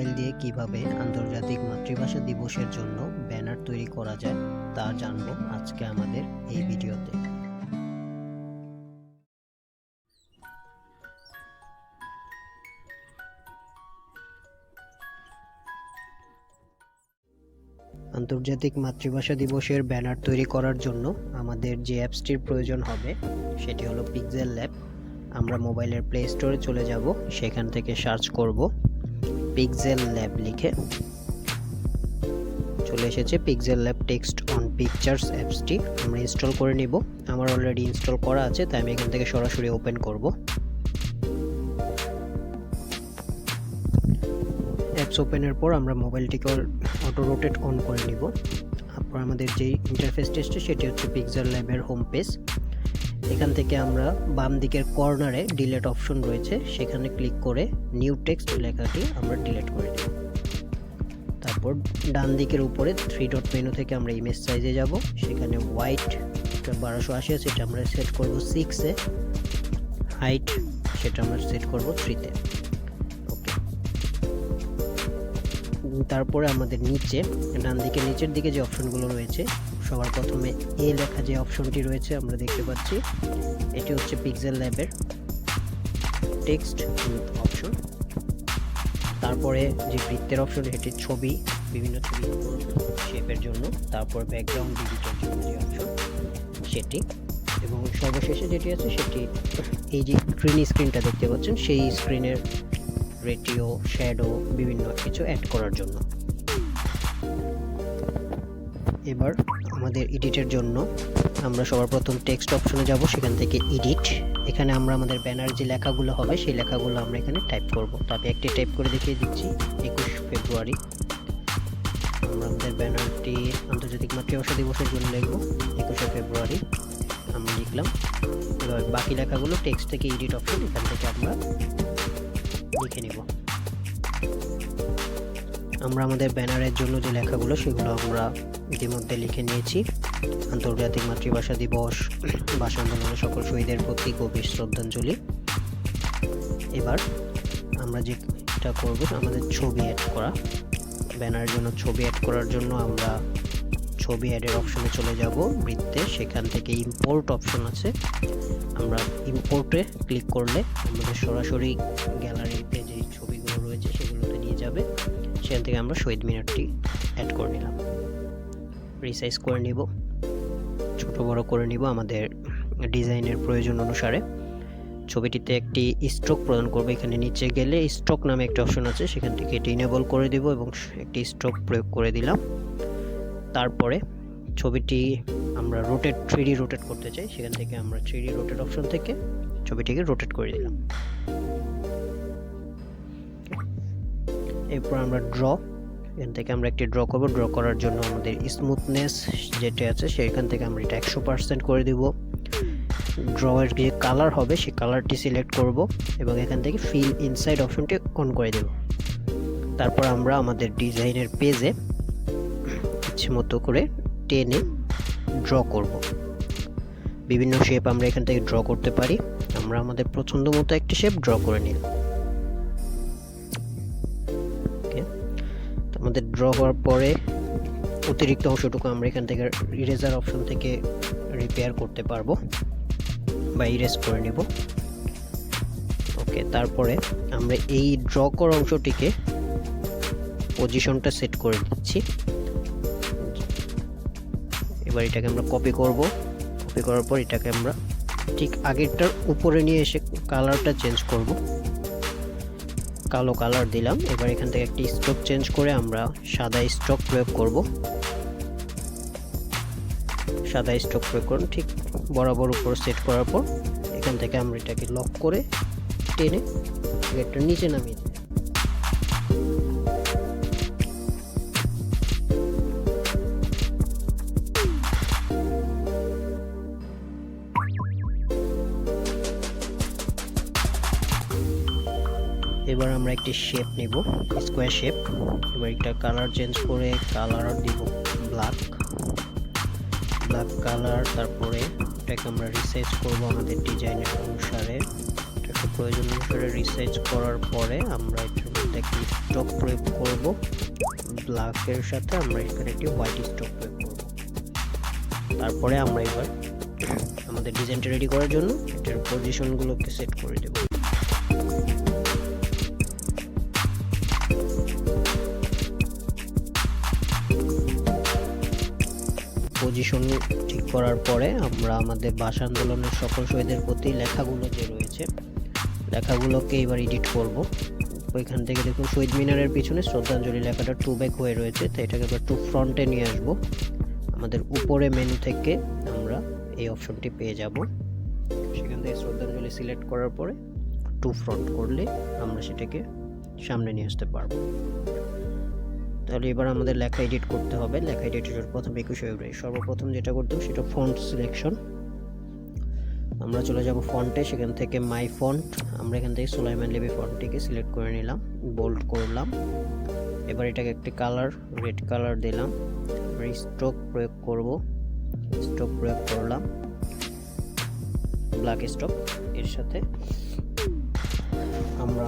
Mobile দিয়ে কীভাবে আন্তর্জাতিক মাতৃভাষা দিবসের জন্য ব্যানার তৈরি করা যায় তা জানব আজকে আমাদের এই ভিডিওতে। আন্তর্জাতিক মাতৃভাষা দিবসের ব্যানার তৈরি করার জন্য আমাদের যে অ্যাপসটির প্রয়োজন হবে, সেটি হলো পিক্সেল ল্যাব আমরা মোবাইলের প্লে স্টোরে চলে যাব, সেখান থেকে সার্চ করব। পিক্সেল ল্যাব লিখে চলে এসেছে pixel lab text on pictures অ্যাপসটি আমরা ইনস্টল করে নিব। আমার অলরেডি ইনস্টল করা আছে, তাই আমি এখান থেকে সরাসরি ওপেন করব। অ্যাপস ওপেনের পর আমরা মোবাইলটিকে অটো রোটেট অন করে নিব। তারপর আমাদের যে ইন্টারফেসটি এসছে সেটি হচ্ছে পিক্সেল ল্যাবের হোম পেজ এখান থেকে আমরা বাম দিকের কর্নারে ডিলেট অপশন রয়েছে। সেখানে ক্লিক করে নিউ টেক্সট লেখাটি আমরা ডিলেট করে দেব। তারপর ডান দিকের উপরে থ্রি ডট মেনু থেকে আমরা ইমেজ সাইজে যাব। সেখানে হোয়াইট বারোশো আশি আছে, সেটা আমরা সেট করব সিক্সে হাইট সেটা আমরা সেট করব থ্রিতে ওকে তারপরে আমাদের নিচে, ডান দিকে, নিচের দিকে যে অপশনগুলো রয়েছে সবার প্রথমে এ লেখা যে অপশনটি রয়েছে, আমরা দেখতে পাচ্ছি। এটি হচ্ছে পিক্সেল ল্যাবের টেক্সট অপশন তারপরে যে বৃত্তের অপশন এটি ছবি, বিভিন্ন ছবি শেপের জন্য। তারপর ব্যাকগ্রাউন্ড ডিজিটাল জন্য যে অপশন সেটি। এবং সর্বশেষে যেটি আছে, সেটি এই যে গ্রিন স্ক্রিনটা দেখতে পাচ্ছেন, সেই স্ক্রিনের রেটিও শ্যাডো বিভিন্ন কিছু অ্যাড করার জন্য। এবার আমাদের এডিটের জন্য আমরা সবার প্রথম টেক্সট অপশনে যাব, সেখান থেকে এডিট। এখানে আমরা আমাদের ব্যানার যে লেখাগুলো হবে, সেই লেখাগুলো আমরা এখানে টাইপ করব। তো আমি একটি টাইপ করে দেখিয়ে দিচ্ছি, একুশ ফেব্রুয়ারি। আমরা আমাদের ব্যানারটি আন্তর্জাতিক মাতৃভাষা দিবসের জন্য লিখব, একুশে ফেব্রুয়ারি। আমরা লিখলাম। এবার বাকি লেখাগুলো টেক্সট থেকে এডিট অপশন, এখান থেকে আমরা লিখে নিব। আমরা আমাদের ব্যানারের জন্য যে লেখাগুলো, সেগুলো আমরা ইতিমধ্যে লিখে নিয়েছি। আন্তর্জাতিক মাতৃভাষা দিবস, ভাষা আন্দোলনের সকল শহীদের প্রতি গভীর শ্রদ্ধাঞ্জলি। এবার আমরা যেটা করব, আমাদের ছবি অ্যাড করা। ব্যানারের জন্য ছবি অ্যাড করার জন্য আমরা ছবি অ্যাডের অপশনে চলে যাব বৃত্তে। সেখান থেকে ইম্পোর্ট অপশন আছে। আমরা ইম্পোর্টে ক্লিক করলে আমাদের সরাসরি গ্যালারিতে যে ছবিগুলো রয়েছে সেগুলোতে নিয়ে যাবে। সেখান থেকে আমরা শহীদ মিনারটি অ্যাড করে নিলাম। রিসাইজ করে নিব। ছোট বড় করে নিব আমাদের ডিজাইনের প্রয়োজন অনুসারে। ছবিটিতে একটি স্ট্রোক প্রদান করব। এখানে নিচে গেলে স্ট্রোক নামে একটা অপশন আছে। সেখান থেকে এটি ইনেবল করে দিব এবং একটি স্ট্রোক প্রয়োগ করে দিলাম। তারপরে ছবিটি আমরা রোটেট থ্রি রোটেট করতে চাই। সেখান থেকে আমরা থ্রি রোটেট অপশন থেকে ছবিটিকে রোটেট করে দিলাম। এরপর আমরা ড্র এখান থেকে আমরা একটি ড্র করব। ড্র করার জন্য আমাদের স্মুথনেস যেটা আছে সেখান থেকে আমরা এটা একশো পার্সেন্ট করে দিব। ড্রয়ের যে কালার হবে, সেই কালারটি সিলেক্ট করব এবং এখান থেকে ফিল ইনসাইড অপশনটি অন করে দেব। তারপর আমরা আমাদের ডিজাইনের পেজে ইচ্ছে মতো করে টেনে ড্র করব। বিভিন্ন শেপ আমরা এখান থেকে ড্র করতে পারি। আমরা আমাদের পছন্দ মতো একটি শেপ ড্র করে নিলাম। ড্র হওয়ার পরে অতিরিক্ত অংশটুকু আমরা এখান থেকে ইরেজার অপশন থেকে রিপেয়ার করতে পারব বা ইরেজ করে নেব। ওকে তারপরে আমরা এই ড্র করা অংশটিকে পজিশনটা সেট করে দিচ্ছি। এবার এটাকে আমরা কপি করব। কপি করার পর এটাকে আমরা ঠিক আগেরটার উপরে নিয়ে এসে কালারটা চেঞ্জ করব। কালো কালার দিলাম। এবার এখান থেকে একটি স্ট্রোক চেঞ্জ করে আমরা সাদা স্ট্রোক প্রয়োগ করব। সাদা স্ট্রোক প্রয়োগ করুন, ঠিক বরাবর উপর সেট করার পর এখান থেকে আমরা এটাকে লক করে টেনে গেটটা নিচে নামিয়ে দিই। এবার আমরা একটি শেপ নিব স্কোয়ার শেপ এবার একটা কালার চেঞ্জ করে কালার দিব ব্ল্যাক ব্ল্যাক কালার তারপরে এটাকে আমরা রিসাইজ করব আমাদের ডিজাইনের অনুসারে। এটাকে প্রয়োজন অনুসারে রিসাইজ করার পরে আমরা এটার মধ্যে একটি স্ট্রোক প্রয়োগ করব। ব্ল্যাকের সাথে আমরা এখানে একটি হোয়াইট স্টক প্রয়োগ করব। তারপরে আমরা এবার আমাদের ডিজাইনটা রেডি করার জন্য এটার পজিশনগুলোকে সেট করে দেব। পজিশন ঠিক করার পরে আমরা আমাদের ভাষা আন্দোলনের সকল শহীদের প্রতি লেখাগুলো যে রয়েছে, লেখাগুলোকে এবার এডিট করব। ওইখান থেকে দেখুন, শহীদ মিনারের পিছনে শ্রদ্ধাঞ্জলি লেখাটা টু ব্যাক হয়ে রয়েছে, তো এটাকে এবার টু ফ্রন্টে নিয়ে আসব। আমাদের উপরে মেনু থেকে আমরা এই অপশনটি পেয়ে যাব। সেখান থেকে শ্রদ্ধাঞ্জলি সিলেক্ট করার পরে টু ফ্রন্ট করলে আমরা সেটাকে সামনে নিয়ে আসতে পারব। তাহলে এবার আমাদের লেখা এডিট করতে হবে। লেখা এডিটের প্রথম একুশে ফেব্রুয়ারি। সর্বপ্রথম যেটা করতে হবে সেটা ফন্ট সিলেকশন আমরা চলে যাব ফন্টে সেখান থেকে মাই ফন্ট আমরা এখান থেকে সুলাইমান লেবি ফন্টটিকে সিলেক্ট করে নিলাম বোল্ড করলাম। এবার এটাকে একটি কালার রেড কালার দিলাম। স্ট্রোক প্রয়োগ করব। স্ট্রোক প্রয়োগ করলাম। ব্ল্যাক স্ট্রোক এর সাথে। আমরা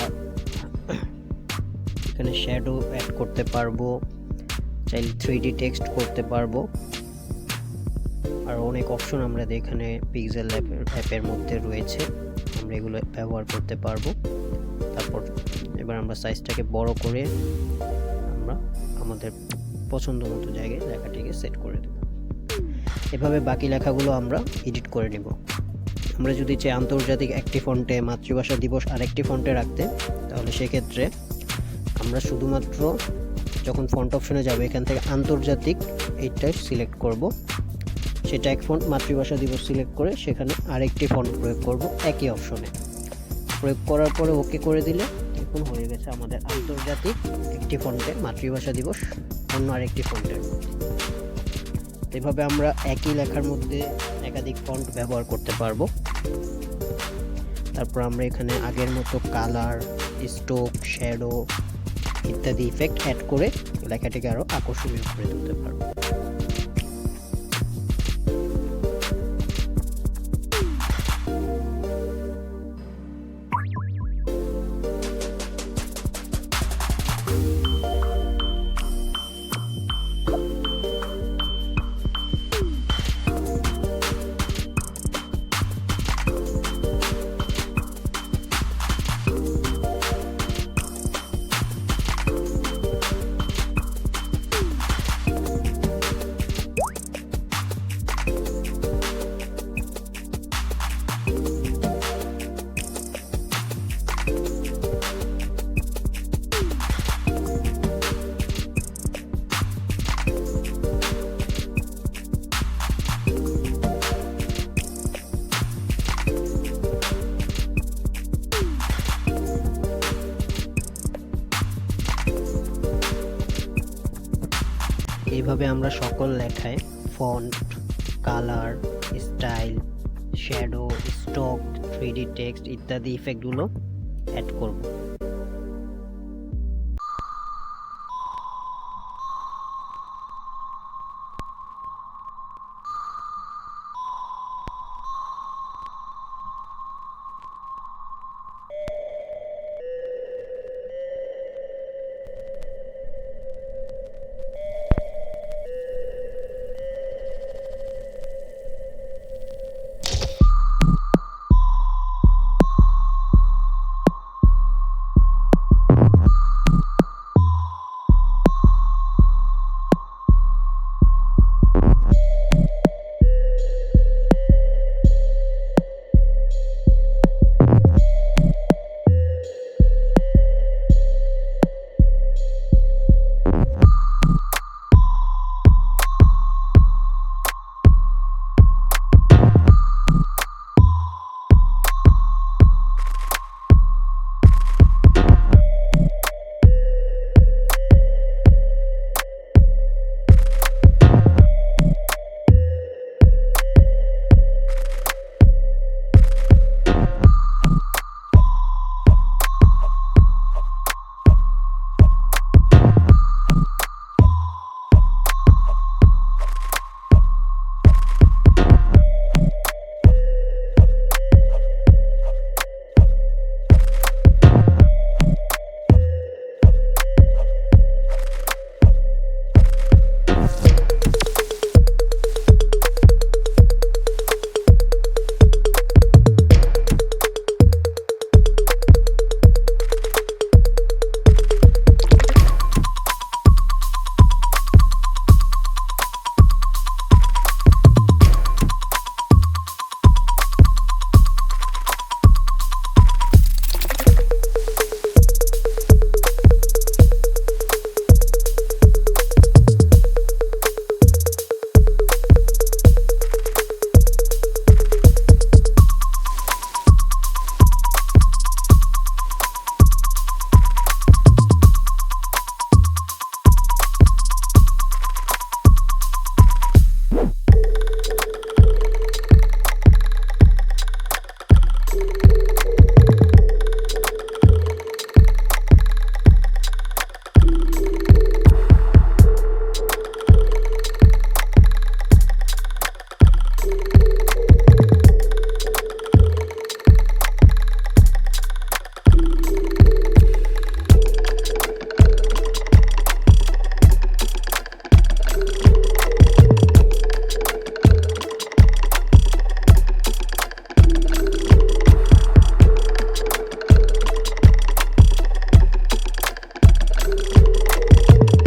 এখানে শ্যাডো অ্যাড করতে পারব। চাইলে থ্রি ডি টেক্সট করতে পারব। আর অনেক অপশন আমরা এখানে পিক্সেল অ্যাপের মধ্যে রয়েছে। আমরা এগুলো ব্যবহার করতে পারব। তারপর এবার আমরা সাইজটাকে বড় করে আমরা আমাদের পছন্দ মতো জায়গায় লেখাটিকে সেট করে দেব। এভাবে বাকি লেখাগুলো আমরা এডিট করে নেব। আমরা যদি চাই আন্তর্জাতিক একটি ফন্টে মাতৃভাষা দিবস আরেকটি ফন্টে রাখতে, তাহলে সেক্ষেত্রে আমরা শুধুমাত্র যখন ফন্ট অপশনে যাব, এখান থেকে আন্তর্জাতিক এইটাই সিলেক্ট করব। সেটা এক ফন্ট মাতৃভাষা দিবস সিলেক্ট করে সেখানে আরেকটি ফন্ট প্রয়োগ করব একই অপশনে প্রয়োগ করার পরে ওকে করে দিলে এখন হয়ে গেছে আমাদের আন্তর্জাতিক একটি ফন্টে মাতৃভাষা দিবস, অন্য আরেকটি ফন্টের এভাবে আমরা একই লেখার মধ্যে একাধিক ফন্ট ব্যবহার করতে পারব। তারপর আমরা এখানে আগের মতো কালার স্টোক শ্যাডো ইত্যাদি ইফেক্ট অ্যাড করে লেখাটিকে আরও আকর্ষণীয় করে তুলতে পারব। এইভাবে আমরা সকল লেখায় font colour style shadow stroke three D text ইত্যাদি ইফেক্টগুলো অ্যাড করব।